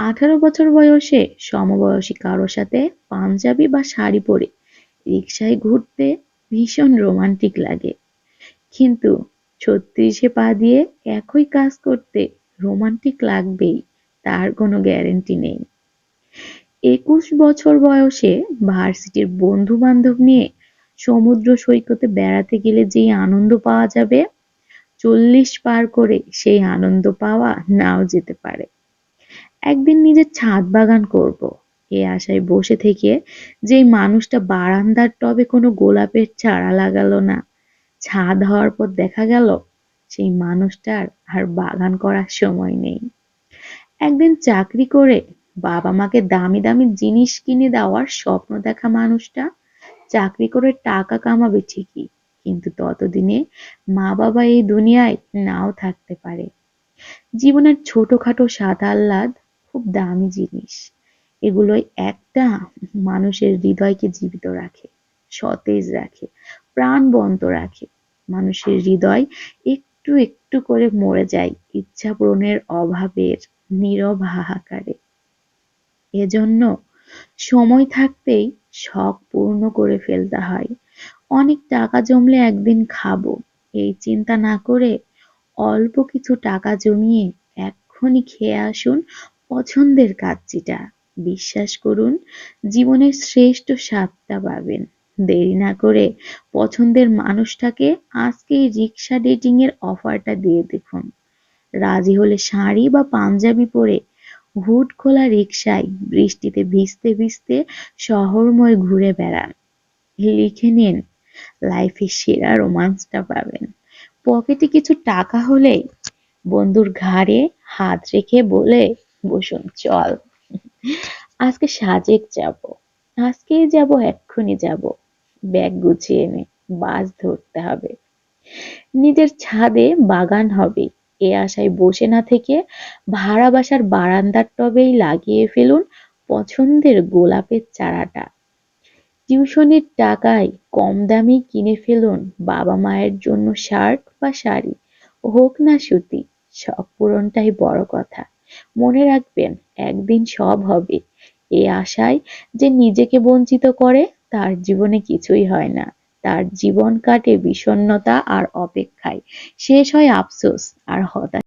আঠারো বছর বয়সে সমবয়সী কারও সাথে পাঞ্জাবি বা শাড়ি পরে রিক্সায় ঘুরতে ভীষণ রোমান্টিক লাগে। কিন্তু ছত্রিশে পা দিয়ে একই কাজ করতে রোমান্টিক লাগবেই, তার কোনো গ্যারেন্টি নেই। একুশ বছর বয়সে ভার্সিটির বন্ধু বান্ধব নিয়ে সমুদ্র সৈকতে বেড়াতে গেলে যেই আনন্দ পাওয়া যাবে, চল্লিশ পার করে সেই আনন্দ পাওয়া নাও যেতে পারে। একদিন নিজের ছাদ বাগান করব। এ আশায় বসে থেকে যেই মানুষটা বারান্দার টবে কোনো গোলাপের চারা লাগালো না। ছাদ হওয়ার পর দেখা গেল সেই মানুষটার আর বাগান করার সময় নেই। একদিন চাকরি করে বাবা মাকে দামি দামি জিনিস কিনে দেওয়ার স্বপ্ন দেখা মানুষটা। চাকরি করে টাকা কামাবে ঠিকই, কিন্তু ততদিনে মা বাবা এই দুনিয়ায় নাও থাকতে পারে। জীবনের ছোটখাটো সাদা আহ্লাদ খুব দামি জিনিস। এগুলোই একটা মানুষের হৃদয়কে জীবিত রাখে, সতেজ রাখে, প্রাণবন্ত রাখে। মানুষের হৃদয় একটু একটু করে মরে যায় ইচ্ছা পূরণের অভাবের নীরব হাহাকারে। এজন্য সময় থাকতেই শখ পূর্ণ করে ফেলতে হয়। অনেক টাকা জমলে একদিন খাব, এই চিন্তা না করে অল্প কিছু টাকা জমিয়ে এক্ষুনি খেয়ে আসুন পছন্দের কাচ্চিটা। বিশ্বাস করুন, জীবনের শ্রেষ্ঠ স্বাদটা পাবেন। দেরি না করে পছন্দের মানুষটাকে আজকেই রিক্সা ডেটিং এর অফারটা দিয়ে দেখুন। রাজি হলে শাড়ি বা পাঞ্জাবি পরে হুট খোলা রিক্সায় বৃষ্টিতে ভিজতে ভিজতে শহরময় ঘুরে বেড়ান। লিখে নিন, লাইফে সেরা রোমান্সটা পাবেন। পকেটে কিছু টাকা হলেই বন্ধুর ঘাড়ে হাত রেখে বলে বসুন, চল। আজকে সাজেক যাব। আজকেই যাব, এক্ষুনি যাব। ব্যাগ গুছিয়ে নে, বাস ধরতে হবে। নিজের ছাদে বাগান হবে। এ আশায় বসে না থেকে ভাড়া বাসার বারান্দার টবেই লাগিয়ে ফেলুন পছন্দের গোলাপের চারাটা। টিউশনির টাকায় কম দামে কিনে ফেলুন বাবা মায়ের জন্য শার্ট বা শাড়ি। হোক না সুতি, শখ পূরণটাই বড় কথা। মনে রাখবেন, একদিন সব হবে। এ আশায় যে নিজেকে বঞ্চিত করে, তার জীবনে কিছুই হয় না। তার জীবন কাটে বিষণ্ণতা আর অপেক্ষায়। শেষ হয় আফসোস আর হতাশা।